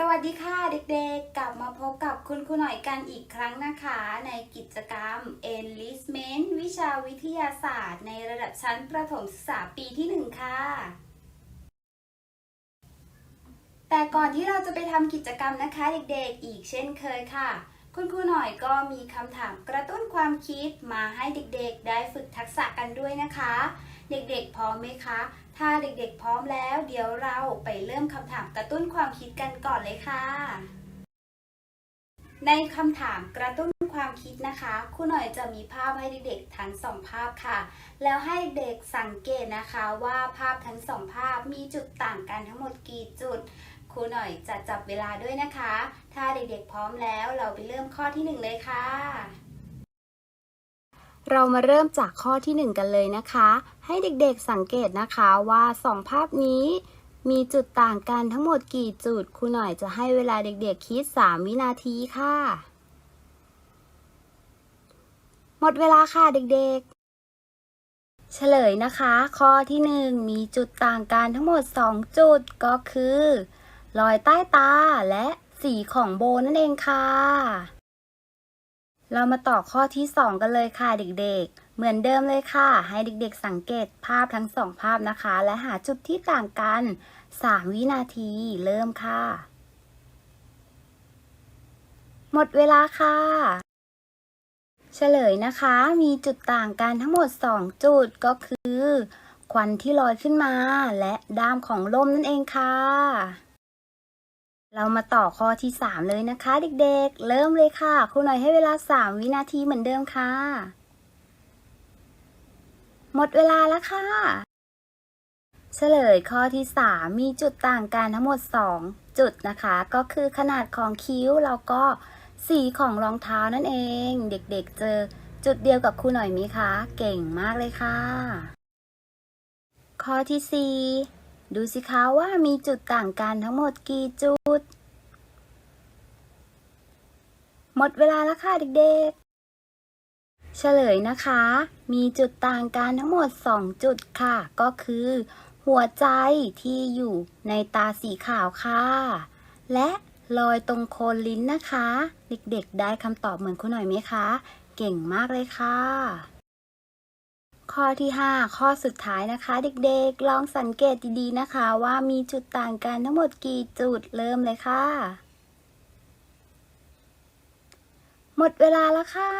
สวัสดีค่ะเด็กๆ กลับมาพบกับคุณครูหน่อยกันอีกครั้งนะคะ ในกิจกรรม Enlistment วิชาวิทยาศาสตร์ ในระดับชั้นประถมศึกษาปีที่ 1 ค่ะ แต่ก่อนที่เราจะไปทำกิจกรรมนะคะเด็กๆ อีกเช่นเคยค่ะ คุณครูหน่อยก็มีคำถามกระตุ้นความคิดมาให้เด็กๆ ได้ฝึกทักษะกันด้วยนะคะ เด็กๆพร้อมไหมคะ ถ้าเด็กๆพร้อมแล้ว เดี๋ยวเราไปเริ่มคำถามกระตุ้นความคิดกันก่อนเลยค่ะ ในคำถามกระตุ้นความคิดนะคะครูหน่อยจะมีภาพให้เด็กๆทั้งสองภาพค่ะ แล้วให้เด็กสังเกตนะคะว่าภาพทั้งสองภาพมีจุดต่างกันทั้งหมดกี่จุดครูหน่อยจะจับเวลาด้วยนะคะ ถ้าเด็กๆพร้อมแล้วเราไปเริ่มข้อที่หนึ่งเลยค่ะ เรามาเริ่มจากข้อที่ 1 กันเลยนะคะ ให้เด็กๆสังเกตนะคะว่า 2 ภาพนี้มีจุดต่างกันทั้งหมดกี่จุดครูหน่อยจะให้เวลาเด็กๆคิด 3 วินาทีค่ะ หมดเวลาค่ะเด็กๆ เฉลยนะคะ ข้อที่ 1 มีจุดต่างกันทั้งหมด 2 จุดก็คือ รอยใต้ตาและสีของโบนั่นเองค่ะ เรามาต่อข้อที่ 2 กันเลยค่ะเด็กๆ เหมือนเดิมเลยค่ะ ให้เด็กๆ สังเกตภาพทั้งสองภาพนะคะ และหาจุดที่ต่างกัน 3 วินาทีเริ่มค่ะ หมดเวลาค่ะ เฉลยนะคะมีจุดต่างกันทั้งหมด 2 จุดก็คือ ควันที่ลอยขึ้นมา และด้ามของลมนั่นเองค่ะ เรามาต่อข้อที่ 3 เลยนะคะ เด็กๆ เริ่มเลยค่ะครูหน่อยให้เวลา 3 วินาทีเหมือนเดิมค่ะ หมดเวลาแล้วค่ะ เฉลยข้อที่ 3 มีจุดต่างกันทั้งหมด 2 จุดนะคะ ก็คือขนาดของคิ้วแล้วก็สีของรองเท้านั่นเอง เด็กๆ เจอจุดเดียวกับครูหน่อยไหมคะ เก่งมากเลยค่ะ ข้อที่ 4 ดูสิคะว่ามีจุดต่างกันทั้งหมดกี่จุด หมดเวลาแล้วค่ะเด็กๆ เฉลยนะคะ มีจุดต่างกันทั้งหมด 2 จุดค่ะ ก็คือ หัวใจที่อยู่ในตาสีขาวค่ะ และรอยตรงโคนลิ้นนะคะ เด็กๆ ได้คำตอบเหมือนคุณหน่อยไหมคะ เก่งมากเลยค่ะ ข้อที่ 5 ข้อสุดท้ายนะคะ เด็กๆ ลองสังเกตดีๆนะคะ ว่ามีจุดต่างกันทั้งหมดกี่จุดเริ่มเลยค่ะ หมดเวลาแล้วค่ะ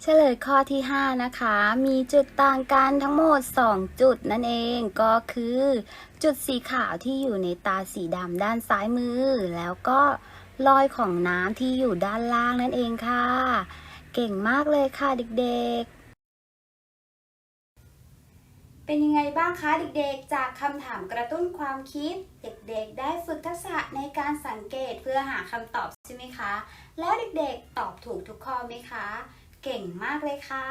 เฉลยข้อที่ 5 นะคะ มีจุดต่างกันทั้งหมด 2 จุดนั่นเองก็คือ จุดสีขาวที่อยู่ในตาสีดำด้านซ้ายมือ แล้วก็รอยของน้ำที่อยู่ด้านล่างนั่นเองค่ะ เก่งมากเลยค่ะเด็กๆ เป็นยังไงบ้างคะเด็กๆ จากคำถามกระตุ้นความคิด เด็กๆ ได้ฝึกทักษะในการสังเกตเพื่อหาคำตอบใช่ไหมคะ แล้วเด็กๆ ตอบถูกทุกข้อไหมคะ เก่งมากเลยค่ะ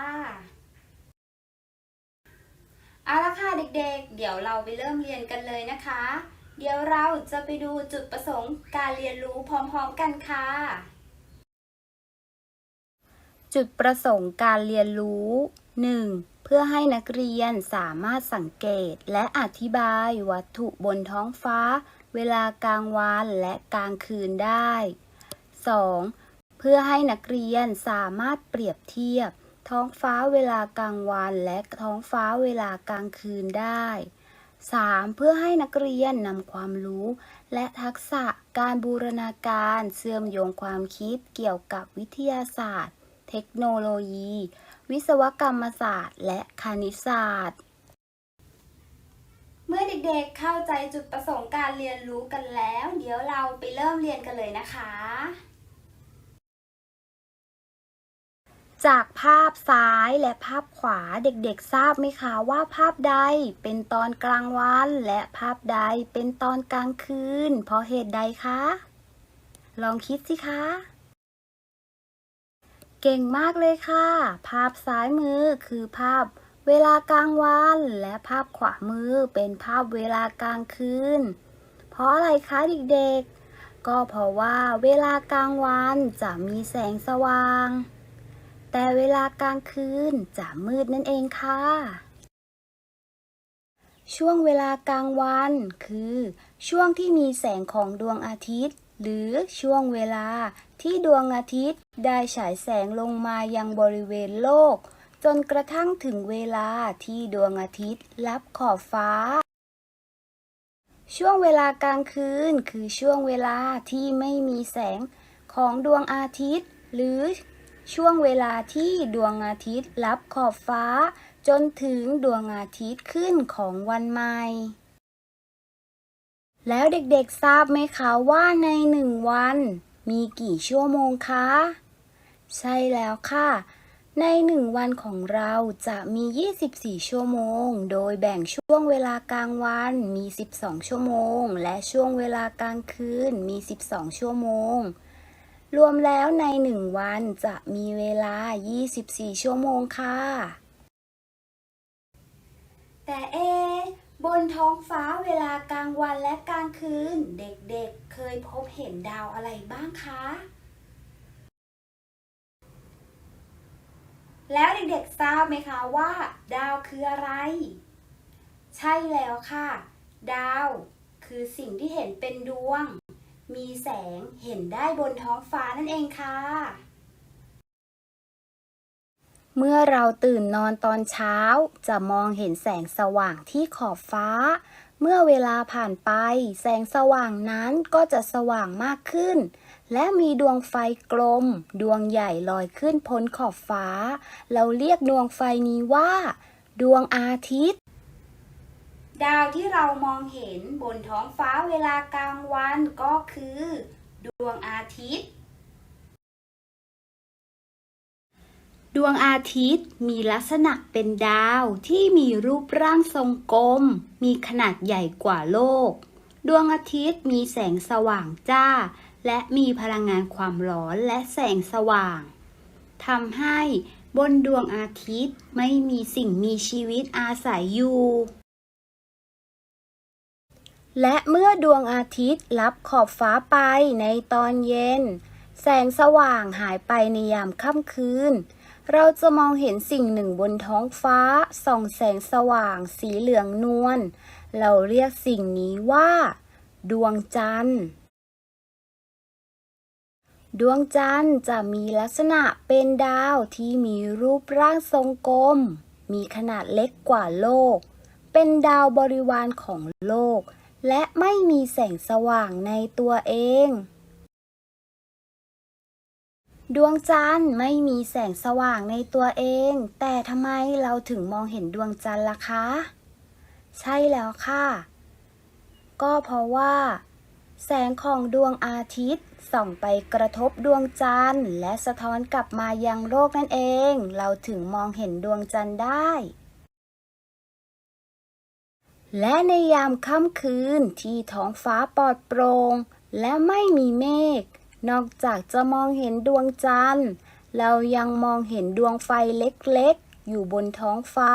เอาละค่ะเด็กๆ เดี๋ยวเราไปเริ่มเรียนกันเลยนะคะ เดี๋ยวเราจะไปดูจุดประสงค์การเรียนรู้พร้อมๆกันค่ะ จุดประสงค์การเรียนรู้ 1. เพื่อให้นักเรียนสามารถสังเกตและอธิบายวัตถุบนท้องฟ้า เวลากลางวันและกลางคืนได้ 2. เพื่อให้นักเรียนสามารถเปรียบเทียบ ท้องฟ้าเวลากลางวันและท้องฟ้าเวลากลางคืนได้ 3. เพื่อให้นักเรียนนำความรู้ และทักษะการบูรณาการเชื่อมโยงความคิดเกี่ยวกับวิทยาศาสตร์ เทคโนโลยี วิศวกรรมศาสตร์ และคณิตศาสตร์ เมื่อเด็กๆเข้าใจจุดประสงค์การเรียนรู้กันแล้ว เดี๋ยวเราไปเริ่มเรียนกันเลยนะคะ จากภาพซ้ายและภาพขวาเด็กๆทราบไหมคะว่าภาพใดเป็นตอนกลางวัน และภาพใดเป็นตอนกลางคืน เพราะเหตุใดคะ ลองคิดสิคะ เก่งมากเลยค่ะ ภาพซ้ายมือคือภาพเวลากลางวันและภาพขวามือเป็นภาพเวลากลางคืน เพราะอะไรคะเด็กๆ ก็เพราะว่าเวลากลางวันจะมีแสงสว่าง แต่เวลากลางคืนจะมืดนั่นเองค่ะ ช่วงเวลากลางวันคือ ช่วงที่มีแสงของดวงอาทิตย์ หรือช่วงเวลาที่ดวงอาทิตย์ได้ฉายแสงลงมายังบริเวณโลก จนกระทั่งถึงเวลาที่ดวงอาทิตย์ลับขอบฟ้า ช่วงเวลากลางคืนคือช่วงเวลาที่ไม่มีแสงของดวงอาทิตย์ หรือช่วงเวลาที่ดวงอาทิตย์ลับขอบฟ้า จนถึงดวงอาทิตย์ขึ้นของวันใหม่ แล้วเด็กๆทราบไหมคะว่าในหนึ่งวัน มีกี่ชั่วโมงคะ ใช่แล้วค่ะ ในหนึ่งวันของเราจะมี 24 ชั่วโมง โดยแบ่งช่วงเวลากลางวันมี 12 ชั่วโมง และช่วงเวลากลางคืนมี 12 ชั่วโมง รวมแล้วในหนึ่งวันจะมีเวลา 24 ชั่วโมงค่ะ แต่เอ บนท้องฟ้าเวลากลางวันและกลางคืน เด็กๆเคยพบเห็นดาวอะไรบ้างคะ แล้วเด็กๆทราบไหมคะว่า ดาวคืออะไร ใช่แล้วค่ะ ดาวคือสิ่งที่เห็นเป็นดวง มีแสงเห็นได้บนท้องฟ้านั่นเองค่ะ เมื่อเราตื่นนอนตอนเช้า จะมองเห็นแสงสว่างที่ขอบฟ้า เมื่อเวลาผ่านไป แสงสว่างนั้นก็จะสว่างมากขึ้น และมีดวงไฟกลม ดวงใหญ่ลอยขึ้นพ้นขอบฟ้า เราเรียกดวงไฟนี้ว่า ดวงอาทิตย์ ดาวที่เรามองเห็นบนท้องฟ้าเวลากลางวันก็คือ ดวงอาทิตย์ ดวงอาทิตย์มีลักษณะเป็นดาวที่มีรูปร่างทรงกลม มีขนาดใหญ่กว่าโลก ดวงอาทิตย์มีแสงสว่างจ้า และมีพลังงานความร้อนและแสงสว่างทำให้บนดวงอาทิตย์ไม่มีสิ่งมีชีวิตอาศัยอยู่ และเมื่อดวงอาทิตย์ลับขอบฟ้าไปในตอนเย็น แสงสว่างหายไปในยามค่ำคืน เราจะมองเห็นสิ่งหนึ่งบนท้องฟ้า ส่องแสงสว่าง สีเหลืองนวล เราเรียกสิ่งนี้ว่า ดวงจันทร์ ดวงจันทร์จะมีลักษณะเป็นดาวที่มีรูปร่างทรงกลม มีขนาดเล็กกว่าโลก เป็นดาวบริวารของโลก และไม่มีแสงสว่างในตัวเอง ดวงจันทร์ไม่มีแสงสว่างในตัวเอง แต่ทำไมเราถึงมองเห็นดวงจันทร์ล่ะคะ ใช่แล้วค่ะ ก็เพราะว่า แสงของดวงอาทิตย์ส่องไปกระทบดวงจันทร์และสะท้อนกลับมายังโลกนั่นเอง เราถึงมองเห็นดวงจันทร์ได้ และในยามค่ำคืนที่ท้องฟ้าปลอดโปร่งและไม่มีเมฆ นอกจากจะมองเห็นดวงจันทร์ เรายังมองเห็นดวงไฟเล็กๆ อยู่บนท้องฟ้า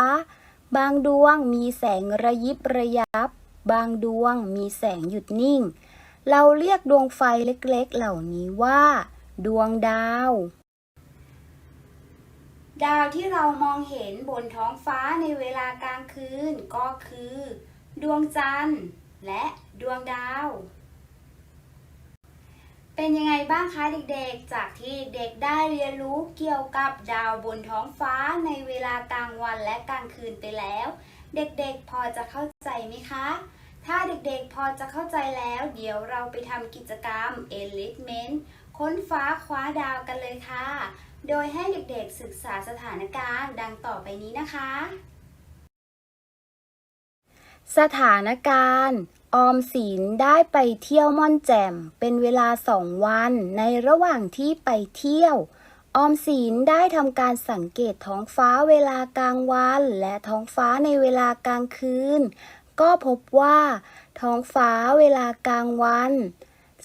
บางดวงมีแสงระยิบระยับ บางดวงมีแสงหยุดนิ่ง เราเรียกดวงไฟเล็กๆ เหล่านี้ว่า ดวงดาว ดาวที่เรามองเห็นบนท้องฟ้าในเวลากลางคืนก็คือ ดวงจันทร์ และดวงดาว เป็นยังไงบ้างคะเด็กๆ จากที่เด็กได้เรียนรู้เกี่ยวกับดาวบนท้องฟ้าในเวลากลางวันและกลางคืนไปแล้ว เด็กๆพอจะเข้าใจไหมคะ ถ้าเด็กๆพอจะเข้าใจแล้ว เดี๋ยวเราไปทำกิจกรรม Enlistment ค้นฟ้าคว้าดาวกันเลยค่ะ โดยให้เด็กๆศึกษาสถานการณ์ดังต่อไปนี้นะคะ สถานการณ์ ออมสินได้ไปเที่ยวม่อนแจ่มเป็นเวลาสองวันในระหว่างที่ไปเที่ยว ออมสินได้ทำการสังเกตท้องฟ้าเวลากลางวัน และท้องฟ้าในเวลากลางคืน ก็พบว่า ท้องฟ้าเวลากลางวัน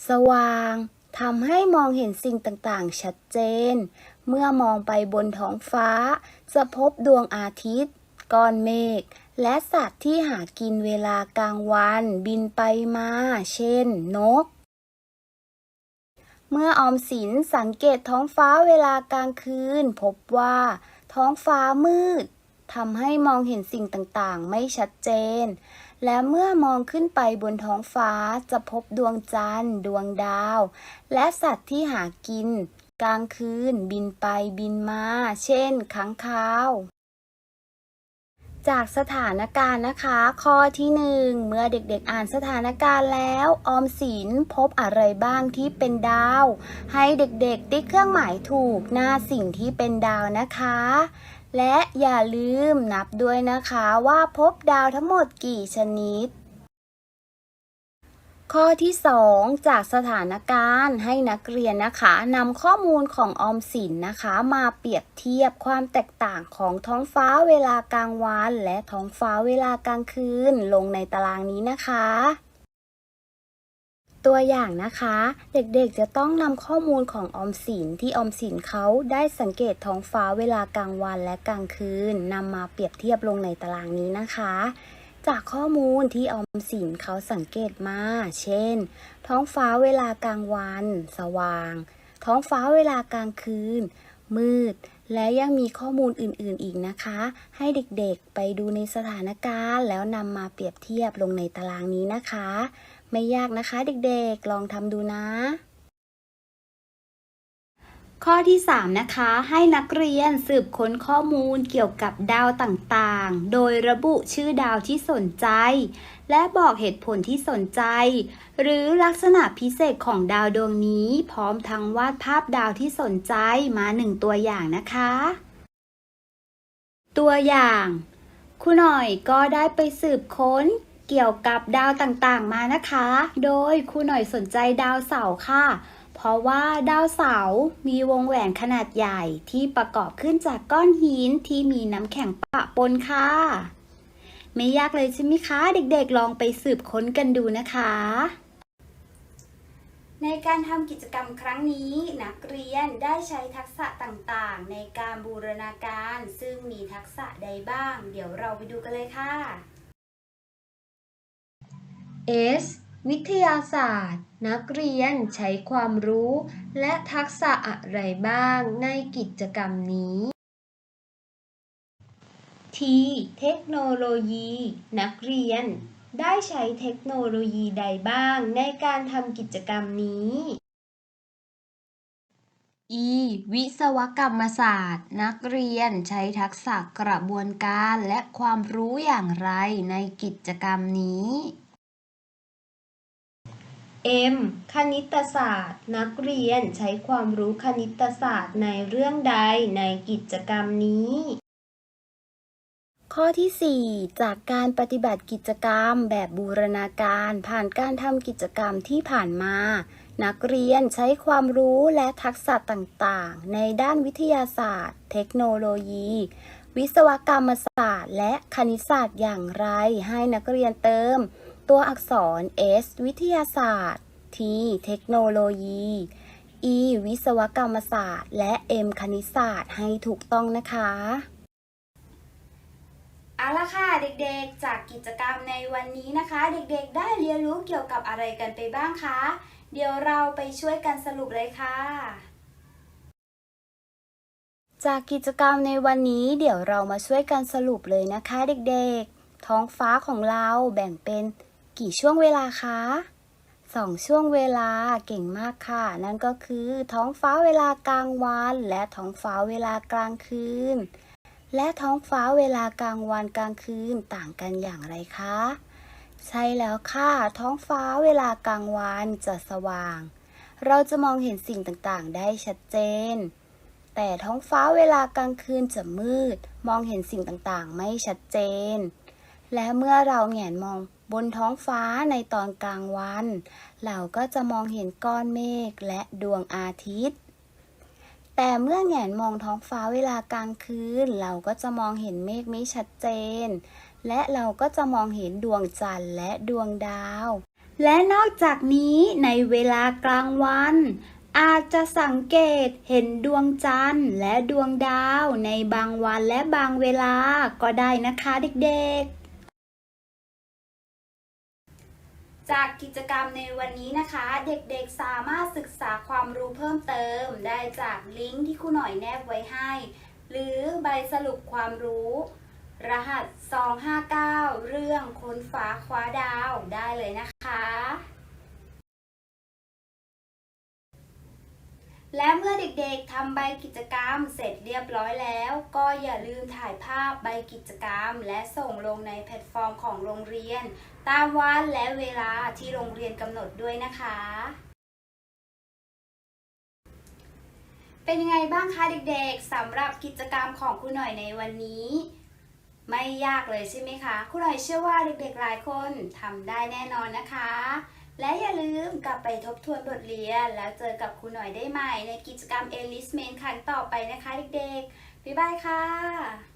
สว่างทำให้มองเห็นสิ่งต่างๆ ชัดเจน เมื่อมองไปบนท้องฟ้า จะพบดวงอาทิตย์ ก้อนเมฆ และสัตว์ที่หากินเวลากลางวันบินไปมา เช่น นก เมื่อออมสินสังเกตท้องฟ้าเวลากลางคืน พบว่า ท้องฟ้ามืดทำให้มองเห็นสิ่งต่างๆ ไม่ชัดเจน และเมื่อมองขึ้นไปบนท้องฟ้าจะพบดวงจันทร์ ดวงดาว และสัตว์ที่หากิน กลางคืนบินไปบินมา เช่น ค้างคาว จากสถานการณ์นะคะ ข้อที่หนึ่งเมื่อเด็กๆอ่านสถานการณ์แล้ว ออมสินพบอะไรบ้างที่เป็นดาว ให้เด็กๆติ๊กเครื่องหมายถูกหน้าสิ่งที่เป็นดาวนะคะ และอย่าลืมนับด้วยนะคะว่าพบดาวทั้งหมดกี่ชนิด ข้อที่ 2 จากสถานการณ์ให้นักเรียนนะคะนำข้อมูลของออมสินนะคะ มาเปรียบเทียบความแตกต่างของท้องฟ้าเวลากลางวัน และท้องฟ้าเวลากลางคืน ลงในตารางนี้นะคะ ตัวอย่างนะคะ เด็กๆจะต้องนำข้อมูลของออมสินที่ออมสินเขาได้สังเกตท้องฟ้าเวลากลางวันและกลางคืนนำมาเปรียบเทียบลงในตารางนี้นะคะ จากข้อมูลที่ออมสินเขาสังเกตมา เช่น ท้องฟ้าเวลากลางวัน สว่าง ท้องฟ้าเวลากลางคืน มืด และยังมีข้อมูลอื่นๆอีกนะคะ ให้เด็กๆไปดูในสถานการณ์แล้วนำมาเปรียบเทียบลงในตารางนี้นะคะ ไม่ยากนะคะเด็กๆ ลองทำดูนะ ข้อที่ 3 นะคะ ให้นักเรียนสืบค้นข้อมูลเกี่ยวกับดาวต่างๆ โดยระบุชื่อดาวที่สนใจ และบอกเหตุผลที่สนใจ หรือลักษณะพิเศษของดาวดวงนี้ พร้อมทั้งวาดภาพดาวที่สนใจมาหนึ่งตัวอย่างนะคะ ตัวอย่างครูหน่อยก็ได้ไปสืบค้นเกี่ยวกับดาวต่างๆมานะคะ โดยครูหน่อยสนใจดาวเสาร์ค่ะ ราะว่าดาวเสาร์มีวงแหวนขนาดใหญ่ที่ประกอบขึ้นจากก้อนหินที่มีน้ำแข็งปะปนค่ะ ไม่ยากเลยใช่ไหมคะ เด็กๆลองไปสืบค้นกันดูนะคะ ในการทำกิจกรรมครั้งนี้ นักเรียนได้ใช้ทักษะต่างๆ ในการบูรณาการ ซึ่งมีทักษะใดบ้าง เดี๋ยวเราไปดูกันเลยค่ะ S วิทยาศาสตร์ นักเรียนใช้ความรู้ และทักษะอะไรบ้างในกิจกรรมนี้ T เทคโนโลยี นักเรียน ได้ใช้เทคโนโลยีใดบ้างในการทำกิจกรรมนี้ E วิศวกรรมศาสตร์ นักเรียนใช้ทักษะกระบวนการและความรู้อย่างไรในกิจกรรมนี้ M คณิตศาสตร์ นักเรียนใช้ความรู้คณิตศาสตร์ในเรื่องใดในกิจกรรมนี้ ข้อที่ 4 จากการปฏิบัติกิจกรรมแบบบูรณาการผ่านการทำกิจกรรมที่ผ่านมา นักเรียนใช้ความรู้และทักษะต่างๆ ในด้านวิทยาศาสตร์ เทคโนโลยี วิศวกรรมศาสตร์ และคณิตศาสตร์อย่างไรให้นักเรียนเติม ตัวอักษร S วิทยาศาสตร์ T เทคโนโลยี E วิศวกรรมศาสตร์ และ M คณิตศาสตร์ให้ถูกต้องนะคะเอาละค่ะเด็กๆ จากกิจกรรมในวันนี้นะคะ เด็กๆ ได้เรียนรู้เกี่ยวกับอะไรกันไปบ้างคะ เดี๋ยวเราไปช่วยกันสรุปเลยค่ะ จากกิจกรรมในวันนี้เดี๋ยวเรามาช่วยกันสรุปเลยนะคะ เด็กๆ ท้องฟ้าของเราแบ่งเป็น กี่ช่วงเวลาคะสองช่วงเวลาเก่งมากค่ะ นั่นก็คือ ท้องฟ้าเวลากลางวัน และท้องฟ้าเวลากลางคืน และท้องฟ้าเวลากลางวันกลางคืนต่างกันอย่างไรคะ ใช่แล้วค่ะ ท้องฟ้าเวลากลางวันจะสว่าง เราจะมองเห็นสิ่งต่างๆ ได้ชัดเจน แต่ท้องฟ้าเวลากลางคืนจะมืด มองเห็นสิ่งต่างๆ ไม่ชัดเจน และเมื่อเราแหงนมอง บนท้องฟ้าในตอนกลางวัน เราก็จะมองเห็นก้อนเมฆและดวงอาทิตย์ แต่เมื่อแหงนมองท้องฟ้าเวลากลางคืน เราก็จะมองเห็นเมฆไม่ชัดเจน และเราก็จะมองเห็นดวงจันทร์และดวงดาว และนอกจากนี้ในเวลากลางวัน อาจจะสังเกตเห็นดวงจันทร์และดวงดาวในบางวันและบางเวลาก็ได้นะคะเด็กๆ จากกิจกรรมในวันนี้นะคะ เด็กๆสามารถศึกษาความรู้เพิ่มเติม ได้จากลิงก์ที่ครูหน่อยแนบไว้ให้ หรือใบสรุปความรู้ รหัส 259 เรื่องค้นฟ้าคว้าดาวได้เลยนะคะ และเมื่อเด็กๆทำใบกิจกรรมเสร็จเรียบร้อยแล้ว ก็อย่าลืมถ่ายภาพใบกิจกรรม และส่งลงในแพลตฟอร์มของโรงเรียน ตามวันและเวลาที่โรงเรียนกำหนดด้วยนะคะ เป็นยังไงบ้างคะเด็กๆสำหรับกิจกรรมของคุณหน่อยในวันนี้ ไม่ยากเลยใช่ไหมคะคุณหน่อยเชื่อว่าเด็กๆหลายคนทำได้แน่นอนนะคะ และอย่าลืมกลับไปทบทวนบทเรียน แล้วเจอกับครูหน่อยได้ใหม่ ในกิจกรรม Enlistment ครั้งต่อไปนะคะเด็กๆ บ๊ายบายค่ะ